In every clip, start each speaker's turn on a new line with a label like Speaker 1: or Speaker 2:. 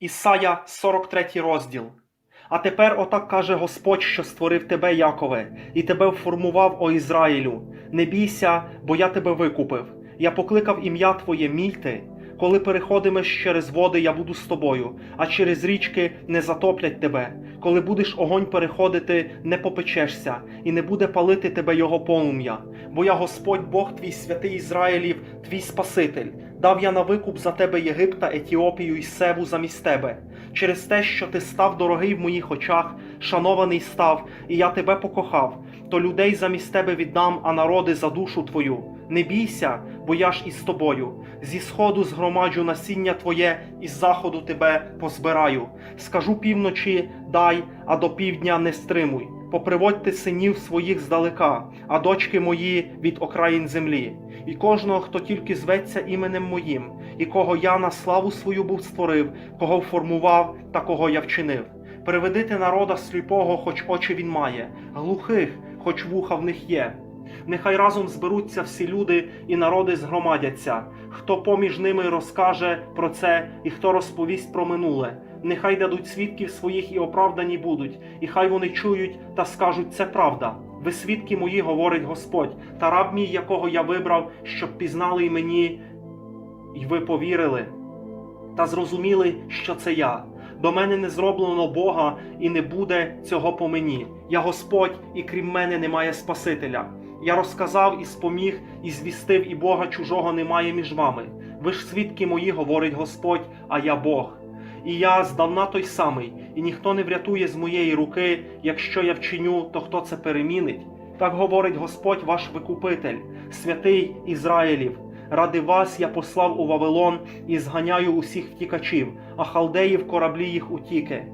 Speaker 1: Ісая, 43 розділ. А тепер отак каже Господь, що створив тебе, Якове, і тебе вформував, о Ізраїлю. Не бійся, бо я тебе викупив. Я покликав ім'я Твоє, мій ти. Коли переходимеш через води, я буду з тобою, а через річки не затоплять тебе. Коли будеш огонь переходити, не попечешся, і не буде палити тебе його полум'я. Бо я Господь Бог твій святий Ізраїлів, твій Спаситель. Дав я на викуп за тебе Єгипта, Етіопію і Севу замість тебе. Через те, що ти став дорогий в моїх очах, шанований став, і я тебе покохав, то людей замість тебе віддам, а народи за душу твою. Не бійся, бо я ж із тобою. Зі сходу згромаджу насіння твоє, і з заходу тебе позбираю. Скажу півночі дай, а до півдня не стримуй. Поприводьте синів своїх здалека, а дочки мої від окраїн землі. І кожного, хто тільки зветься іменем моїм, і кого я на славу свою був створив, кого формував та кого я вчинив. Приведите народа сліпого, хоч очі він має, глухих, хоч вуха в них є. Нехай разом зберуться всі люди і народи згромадяться. Хто поміж ними розкаже про це, і хто розповість про минуле. Нехай дадуть свідків своїх і оправдані будуть, і хай вони чують та скажуть це правда. Ви свідки мої, говорить Господь, та раб мій, якого я вибрав, щоб пізнали й мені, й ви повірили, та зрозуміли, що це я. До мене не зроблено Бога, і не буде цього по мені. Я Господь, і крім мене немає Спасителя. Я розказав і споміг, і звістив, і Бога чужого немає між вами. Ви ж свідки мої, говорить Господь, а я Бог. І я здавна той самий, і ніхто не врятує з моєї руки, якщо я вчиню, то хто це перемінить? Так говорить Господь ваш викупитель, святий Ізраїлів. Ради вас я послав у Вавилон і зганяю усіх втікачів, а халдеїв кораблі їх утіки.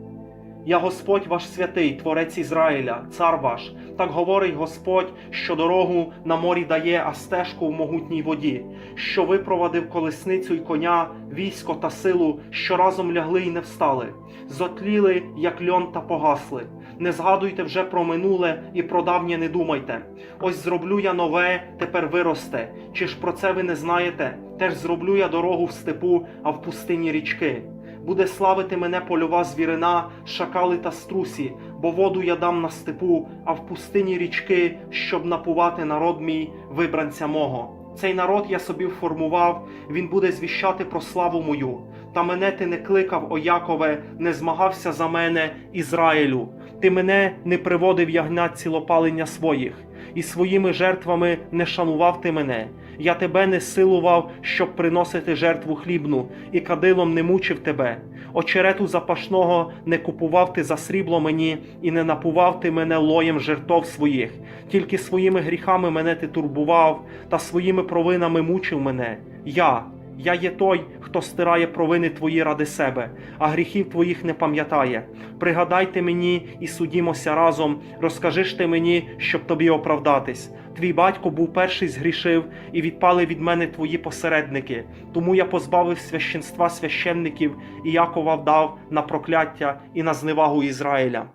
Speaker 1: Я Господь ваш святий, Творець Ізраїля, цар ваш. Так говорить Господь, що дорогу на морі дає, а стежку в могутній воді, що випровадив колесницю й коня, військо та силу, що разом лягли й не встали, зотліли, як льон та погасли. Не згадуйте вже про минуле і про давнє не думайте. Ось зроблю я нове, тепер виросте. Чи ж про це ви не знаєте? Теж зроблю я дорогу в степу, а в пустині річки. Буде славити мене польова звірина, шакали та струсі, бо воду я дам на степу, а в пустині річки, щоб напувати народ мій, вибранця мого. Цей народ я собі вформував, він буде звіщати про славу мою. Та мене ти не кликав, о Якове, не змагався за мене, Ізраїлю. Ти мене не приводив ягнят цілопалення своїх, і своїми жертвами не шанував ти мене. Я тебе не силував, щоб приносити жертву хлібну, і кадилом не мучив тебе. Очерету запашного не купував ти за срібло мені, і не напував ти мене лоєм жертов своїх. Тільки своїми гріхами мене ти турбував, та своїми провинами мучив мене. Я, я є той, хто стирає провини твої ради себе, а гріхів твоїх не пам'ятає. Пригадайте мені і судімося разом, розкажи ж ти мені, щоб тобі оправдатись. Твій батько був перший згрішив, і відпали від мене твої посередники. Тому я позбавив священства священників і Якова вдав на прокляття і на зневагу Ізраїля.